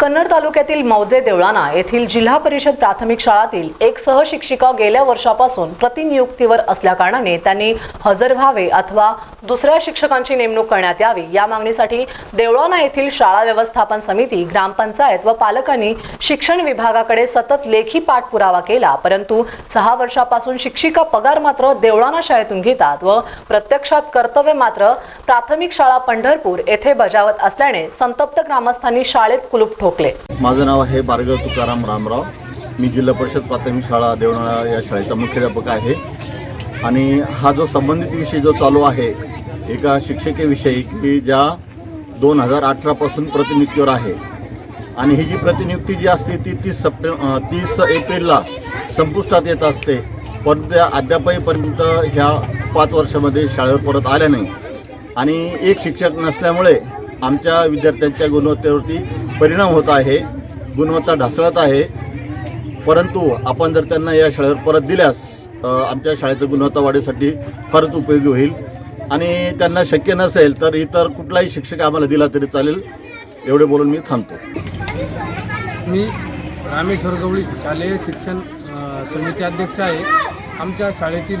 कन्नड तालुक्यातील मौजे देवळाणा येथील जिल्हा परिषद प्राथमिक शाळातील एक सहशिक्षिका गेल्या वर्षापासून प्रतिनियुक्तीवर असल्याकारणाने त्यांनी हजर व्हावे अथवा दुसऱ्या शिक्षकांची नेमणूक करण्यात यावी. या मागणीसाठी देवळाणा येथील शाळा व्यवस्थापन समिती ग्रामपंचायत व पालकांनी शिक्षण विभागाकडे सतत लेखी पाठपुरावा केला. परंतु सहा वर्षापासून शिक्षिका पगार मात्र देवळाणा शाळेतून घेतात व प्रत्यक्षात कर्तव्य मात्र प्राथमिक शाळा पंढरपूर येथे बजावत असल्याने संतप्त ग्रामस्थांनी शाळेत कुलूप ठोकले. माझं नाव आहे बारगळ तुकाराम रामराव. मी जिल्हा परिषद प्राथमिक शाळा देवणाळा या शाळेचा मुख्याध्यापक आहे. आणि हा जो संबंधित विषय जो चालू आहे एका शिक्षकेविषयी की ज्या दोन हजार अठरापासून प्रतिनियुक्तीवर आहे. आणि ही जी प्रतिनियुक्ती जी असते ती तीस सप्टे तीस एप्रिलला संपुष्टात येत असते. पण त्या अद्यापहीपर्यंत ह्या पाच वर्षामध्ये शाळेवर परत आल्या नाही. आणि एक शिक्षक नसल्यामुळे आमच्या विद्यार्थ्यांच्या गुणवत्तेवरती परिणाम होत आहे. गुणवत्ता ढासळत आहे. परंतु आपण जर त्यांना या शाळेवर परत दिल्यास आमच्या शाळेचं गुणवत्ता वाढीसाठी फारच उपयोगी होईल. आणि त्यांना शक्य नसेल तर इतर कुठलाही शिक्षक आम्हाला दिला तरी चालेल. एवढे बोलून मी थांबतो. मी रामेश्वर गवळी शालेय शिक्षण समिती अध्यक्ष आहे. आमच्या शाळेतील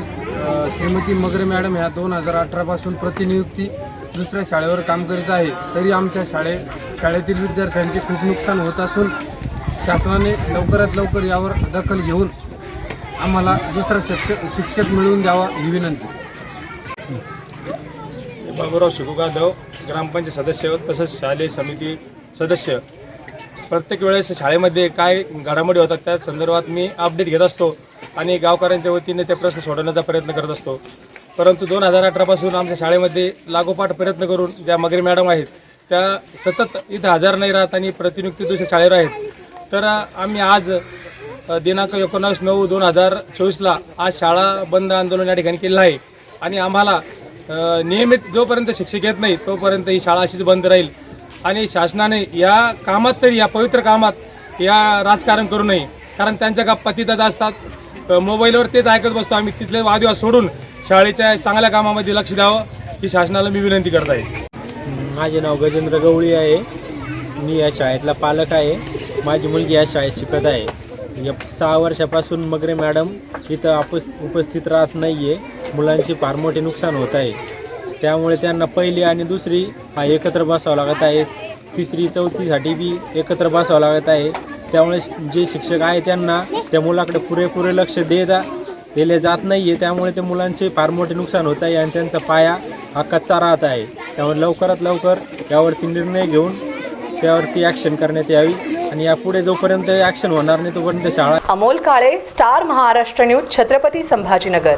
श्रीमती मगरे मॅडम ह्या दोन हजार अठरापासून प्रतिनियुक्ती दुसऱ्या शाळेवर काम करीत आहे. तरी आमच्या शाळे शाळेतील विद्यार्थ्यांचे खूप नुकसान होत असून शासनाने लवकरात लवकर यावर दखल घेऊन आम्हाला दुसरा शिक्षक शिक्षक मिळवून द्यावा ही विनंती. बाबूराव शिकू जाधव ग्रामपंचायत सदस्य तसंच शालेय समिती सदस्य. प्रत्येक वेळेस शाळेमध्ये काय घडामोडी होतात त्या संदर्भात मी अपडेट घेत असतो आणि गावकऱ्यांच्या वतीने ते प्रश्न सोडवण्याचा प्रयत्न करत असतो. परंतु दोन हजार अठरापासून आमच्या शाळेमध्ये लागोपाठ प्रयत्न करून ज्या मगरी मॅडम आहेत त्या सतत इथं हजर नाही राहत आणि प्रतिनियुक्ती दुसऱ्या शाळेवर आहेत. तर आम्ही आज दिनांक एकोणावीस नऊ दोन हजार चोवीसला आज शाळा बंद आंदोलन या ठिकाणी केलेलं आहे. आणि आम्हाला नियमित जोपर्यंत शिक्षक येत नाही तोपर्यंत ही शाळा अशीच बंद राहील. आणि शासनाने या कामात तरी या पवित्र कामात या राजकारण करू नये. कारण त्यांच्या गप्पा तिथंच असतात. मोबाईलवर तेच ऐकत बसतो आम्ही. तिथले वादविवाद सोडून शाळेच्या चांगल्या कामामध्ये लक्ष द्यावं ही शासनाला मी विनंती करत आहे. माझे नाव गजेंद्र गवळी आहे. मी या शाळेतला पालक आहे. माझी मुलगी या शाळेत शिकत आहे. या सहा वर्षापासून मगरे मॅडम इथं उपस उपस्थित राहत नाही आहे मुलांचे फार मोठे नुकसान होत आहे. त्यामुळे त्यांना पहिली आणि दुसरी हा एकत्र बसावं लागत आहे. तिसरी चौथीसाठी बी एकत्र बसावं लागत आहे. त्यामुळे जे शिक्षक आहे त्यांना त्या मुलाकडे पुरेपुरे लक्ष देता दिले जात नाही आहे त्यामुळे त्या मुलांचे फार मोठे नुकसान होत आहे आणि त्यांचा पाया हा कच्चा राहत आहे. त्यामुळे लवकरात लवकर यावरती निर्णय घेऊन त्यावरती ॲक्शन करण्यात यावी आणि यापुढे जोपर्यंत ॲक्शन होणार नाही तोपर्यंत शाळा अमोल काळे स्टार महाराष्ट्र न्यूज छत्रपती संभाजीनगर.